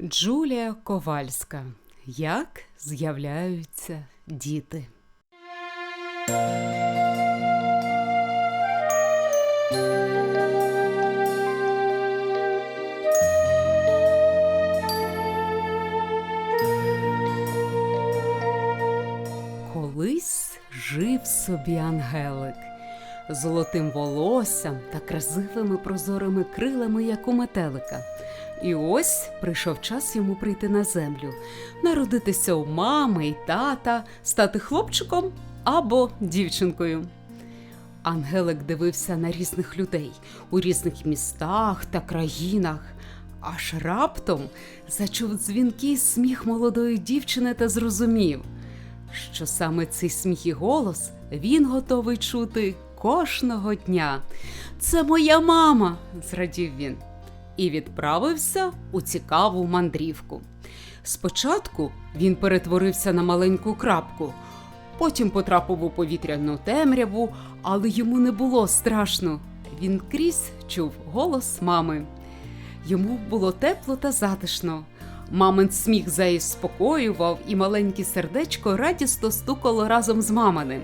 Джулія Ковальська. Як з'являються діти? Колись жив собі ангелик золотим волоссям та красивими прозорими крилами, як у метелика. І ось прийшов час йому прийти на землю, народитися у мами і тата, стати хлопчиком або дівчинкою. Ангелик дивився на різних людей у різних містах та країнах. Аж раптом зачув дзвінкий сміх молодої дівчини та зрозумів, що саме цей сміх і голос він готовий чути кожного дня. Це моя мама, зрадів він, і відправився у цікаву мандрівку. Спочатку він перетворився на маленьку крапку, потім потрапив у повітряну темряву, але йому не було страшно. Він крізь чув голос мами. Йому було тепло та затишно. Мамин сміх заспокоював, і маленьке сердечко радісно стукало разом з маминим.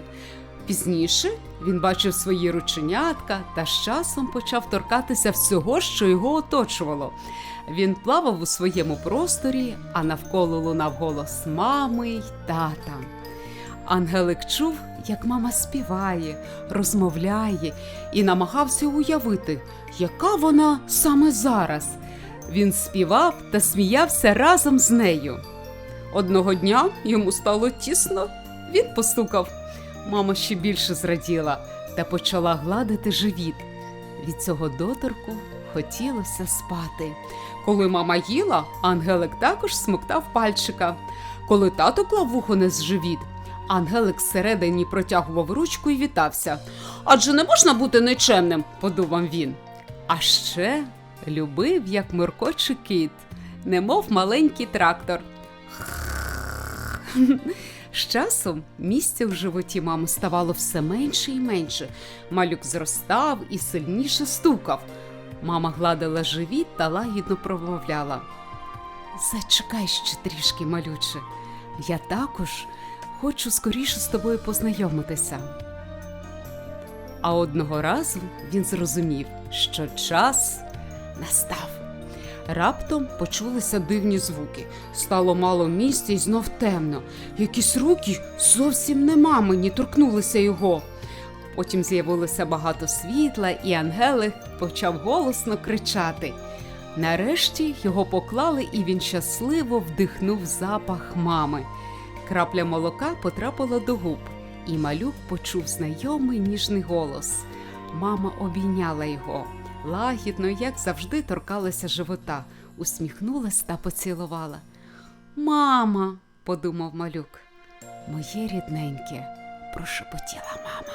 Пізніше він бачив свої рученятка та з часом почав торкатися всього, що його оточувало. Він плавав у своєму просторі, а навколо лунав голос мами й тата. Ангелик чув, як мама співає, розмовляє і намагався уявити, яка вона саме зараз. Він співав та сміявся разом з нею. Одного дня йому стало тісно, він постукав. Мама ще більше зраділа та почала гладити живіт. Від цього доторку хотілося спати. Коли мама їла, Ангелик також смоктав пальчика. Коли тато клав вухо на живіт, Ангелик зсередині протягував ручку і вітався. Адже не можна бути нечемним, подумав він. А ще любив, як миркоче кіт, немов маленький трактор. З часом місця в животі мами ставало все менше і менше. Малюк зростав і сильніше стукав. Мама гладила живіт та лагідно промовляла. Зачекай ще трішки, малюче. Я також хочу скоріше з тобою познайомитися. А одного разу він зрозумів, що час настав. Раптом почулися дивні звуки. Стало мало місця і знов темно. Якісь руки зовсім не мамині торкнулися його. Потім з'явилося багато світла, і Ангелик почав голосно кричати. Нарешті його поклали, і він щасливо вдихнув запах мами. Крапля молока потрапила до губ, і малюк почув знайомий ніжний голос. Мама обійняла його. Лагідно, як завжди, торкалася живота, усміхнулась та поцілувала. Мама, подумав малюк. Моє рідненьке, прошепотіла мама.